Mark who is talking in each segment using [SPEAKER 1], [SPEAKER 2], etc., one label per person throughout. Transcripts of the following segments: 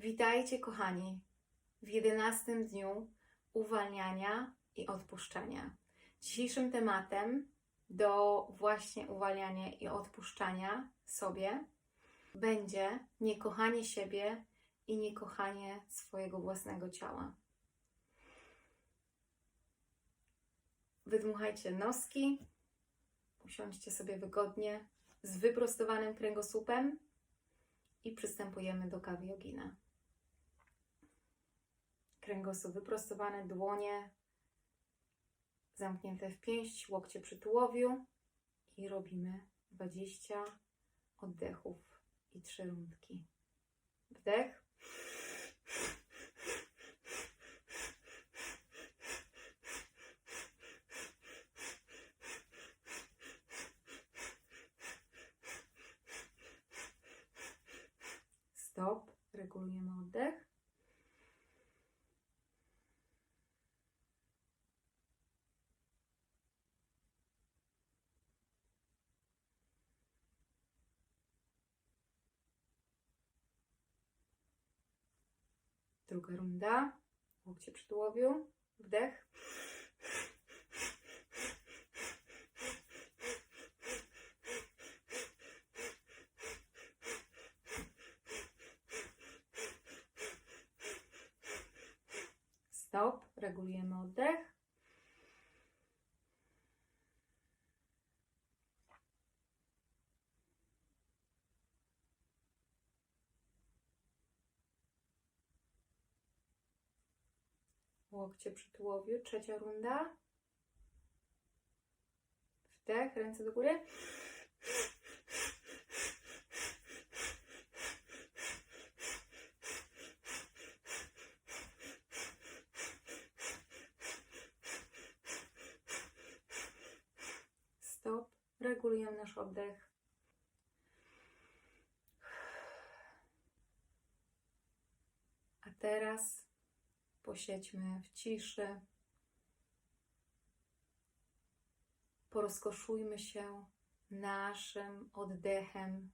[SPEAKER 1] Witajcie, kochani, w jedenastym dniu uwalniania i odpuszczania. Dzisiejszym tematem do właśnie uwalniania i odpuszczania sobie będzie niekochanie siebie i niekochanie swojego własnego ciała. Wydmuchajcie noski, usiądźcie sobie wygodnie z wyprostowanym kręgosłupem i przystępujemy do kawy jogina. Kręgosłup wyprostowany, dłonie zamknięte w pięść, łokcie przy tułowiu i robimy 20 oddechów i trzy rundki. Wdech. Stop. Regulujemy oddech. Druga runda. Łokcie przy tułowiu. Wdech. Stop. Regulujemy oddech. Łokcie przy tułowiu. Trzecia runda. Wdech, ręce do góry. Stop. Regulujemy nasz oddech. Teraz posiedźmy w ciszy. Porozkoszujmy się naszym oddechem.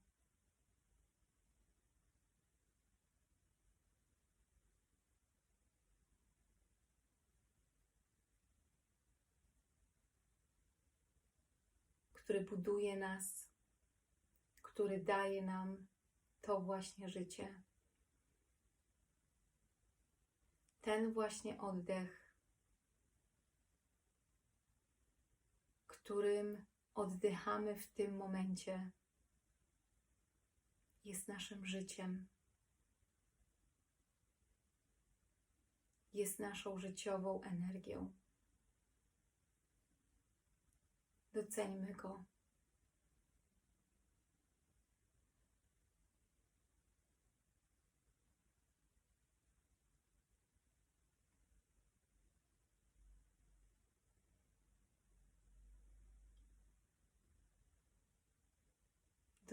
[SPEAKER 1] Który buduje nas, który daje nam to właśnie życie. Ten właśnie oddech, którym oddychamy w tym momencie, jest naszym życiem. Jest naszą życiową energią. Doceńmy go.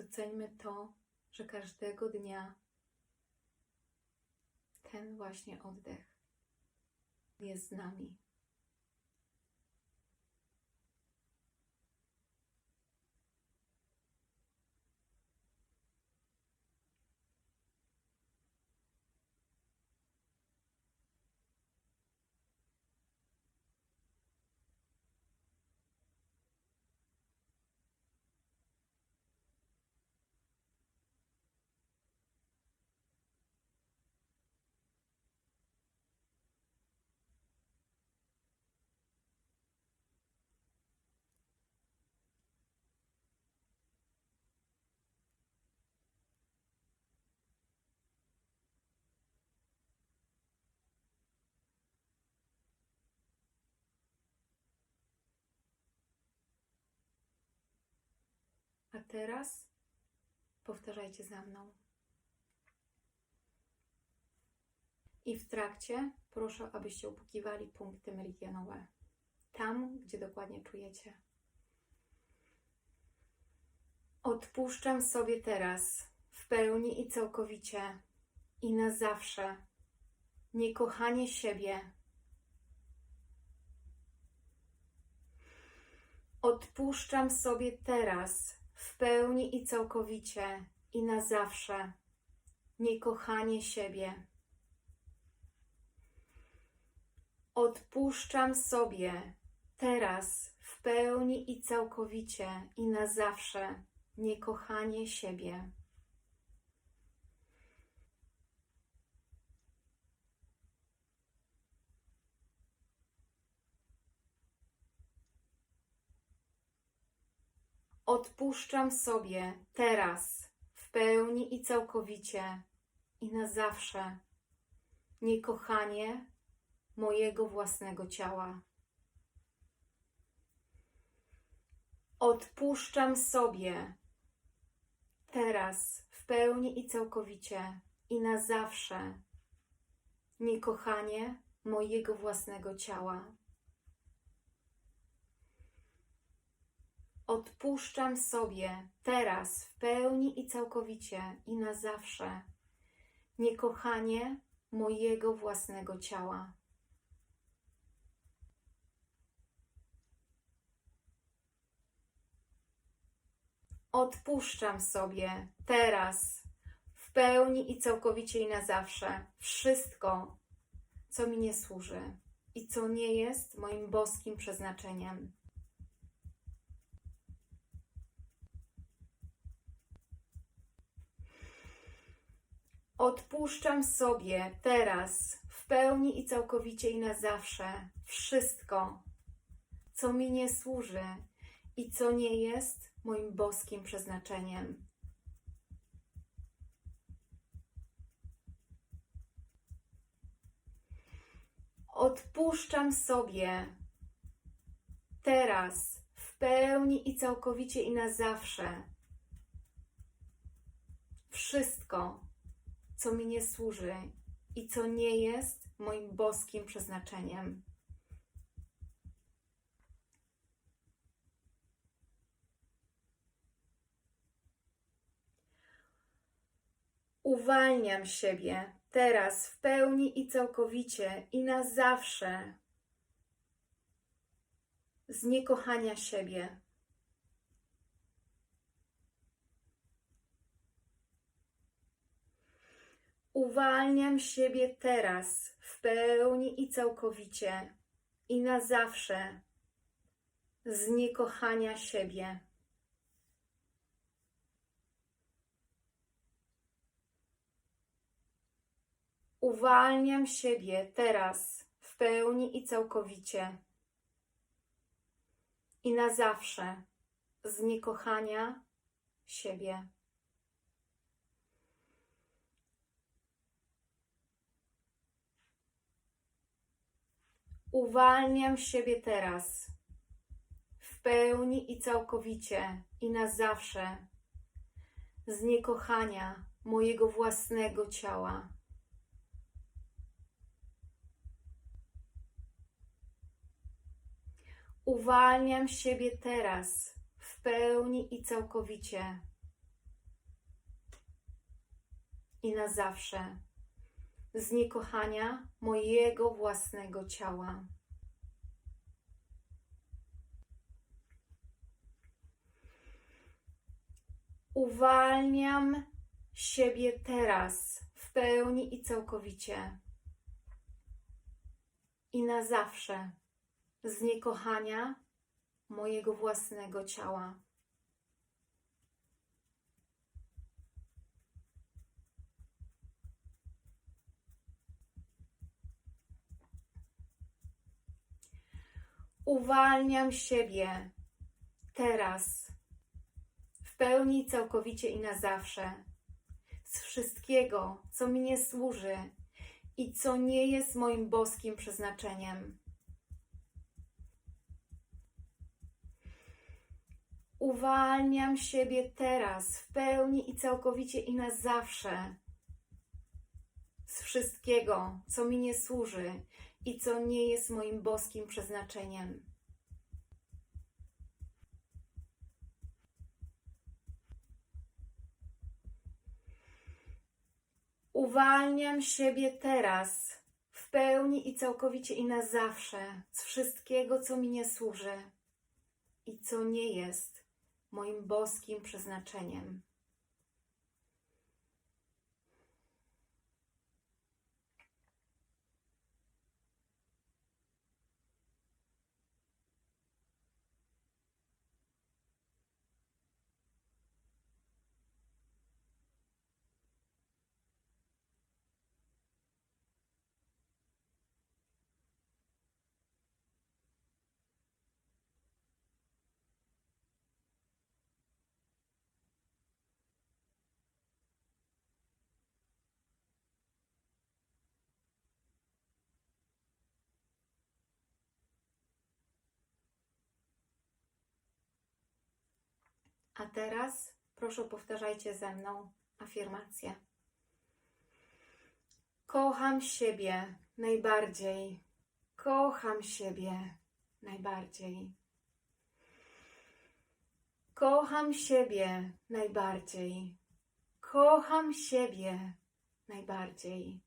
[SPEAKER 1] Doceńmy to, że każdego dnia ten właśnie oddech jest z nami. Teraz powtarzajcie za mną. I w trakcie proszę, abyście upukiwali punkty meridianowe. Tam, gdzie dokładnie czujecie. Odpuszczam sobie teraz w pełni i całkowicie i na zawsze niekochanie siebie. Odpuszczam sobie teraz w pełni i całkowicie i na zawsze niekochanie siebie. Odpuszczam sobie teraz w pełni i całkowicie i na zawsze niekochanie siebie. Odpuszczam sobie teraz w pełni i całkowicie i na zawsze niekochanie mojego własnego ciała. Odpuszczam sobie teraz w pełni i całkowicie i na zawsze niekochanie mojego własnego ciała. Odpuszczam sobie teraz w pełni i całkowicie i na zawsze niekochanie mojego własnego ciała. Odpuszczam sobie teraz w pełni i całkowicie i na zawsze wszystko, co mi nie służy i co nie jest moim boskim przeznaczeniem. Odpuszczam sobie teraz w pełni i całkowicie i na zawsze wszystko, co mi nie służy i co nie jest moim boskim przeznaczeniem. Odpuszczam sobie teraz w pełni i całkowicie i na zawsze wszystko, co mi nie służy i co nie jest moim boskim przeznaczeniem. Uwalniam siebie teraz w pełni i całkowicie i na zawsze z niekochania siebie. Uwalniam siebie teraz w pełni i całkowicie i na zawsze z niekochania siebie. Uwalniam siebie teraz w pełni i całkowicie i na zawsze z niekochania siebie. Uwalniam siebie teraz. W pełni i całkowicie i na zawsze. Z niekochania mojego własnego ciała. Uwalniam siebie teraz w pełni i całkowicie. I na zawsze z niekochania mojego własnego ciała. Uwalniam siebie teraz w pełni i całkowicie i na zawsze z niekochania mojego własnego ciała. Uwalniam siebie teraz w pełni, całkowicie i na zawsze z wszystkiego, co mi nie służy i co nie jest moim boskim przeznaczeniem. Uwalniam siebie teraz w pełni i całkowicie i na zawsze z wszystkiego, co mi nie służy i co nie jest moim boskim przeznaczeniem. Uwalniam siebie teraz w pełni i całkowicie i na zawsze z wszystkiego, co mi nie służy i co nie jest moim boskim przeznaczeniem. A teraz proszę powtarzajcie ze mną afirmację. Kocham siebie najbardziej. Kocham siebie najbardziej. Kocham siebie najbardziej. Kocham siebie najbardziej.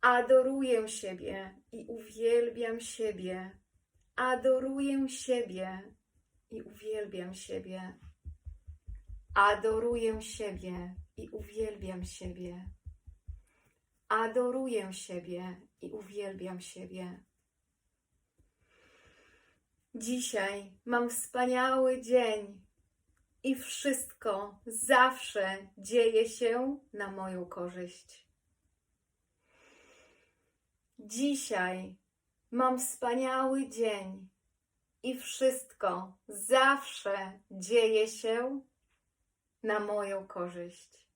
[SPEAKER 1] Adoruję siebie i uwielbiam siebie. Adoruję siebie i uwielbiam siebie. Adoruję siebie i uwielbiam siebie. Adoruję siebie i uwielbiam siebie. Dzisiaj mam wspaniały dzień i wszystko zawsze dzieje się na moją korzyść. Dzisiaj mam wspaniały dzień i wszystko zawsze dzieje się na moją korzyść.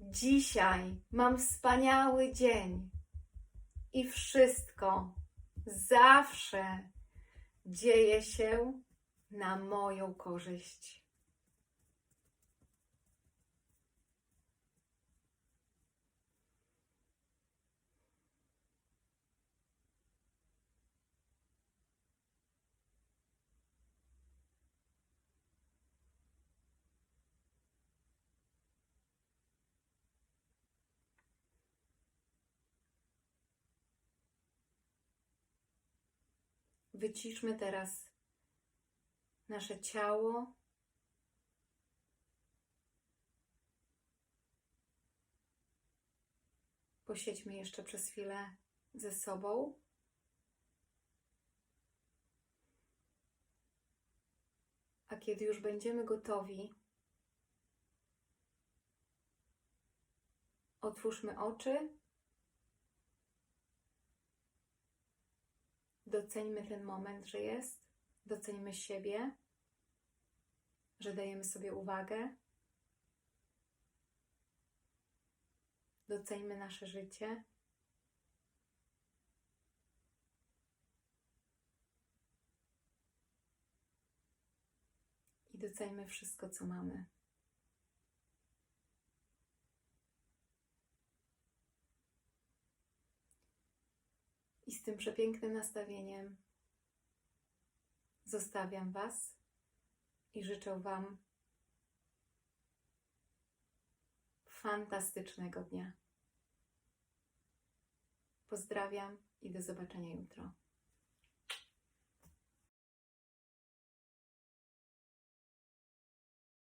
[SPEAKER 1] Dzisiaj mam wspaniały dzień i wszystko zawsze dzieje się na moją korzyść. Wyciszmy teraz nasze ciało. Posiedźmy jeszcze przez chwilę ze sobą. A kiedy już będziemy gotowi, otwórzmy oczy. Doceńmy ten moment, że jest. Doceńmy siebie, że dajemy sobie uwagę. Doceńmy nasze życie. I doceńmy wszystko, co mamy. Z tym przepięknym nastawieniem zostawiam Was i życzę Wam fantastycznego dnia. Pozdrawiam i do zobaczenia jutro.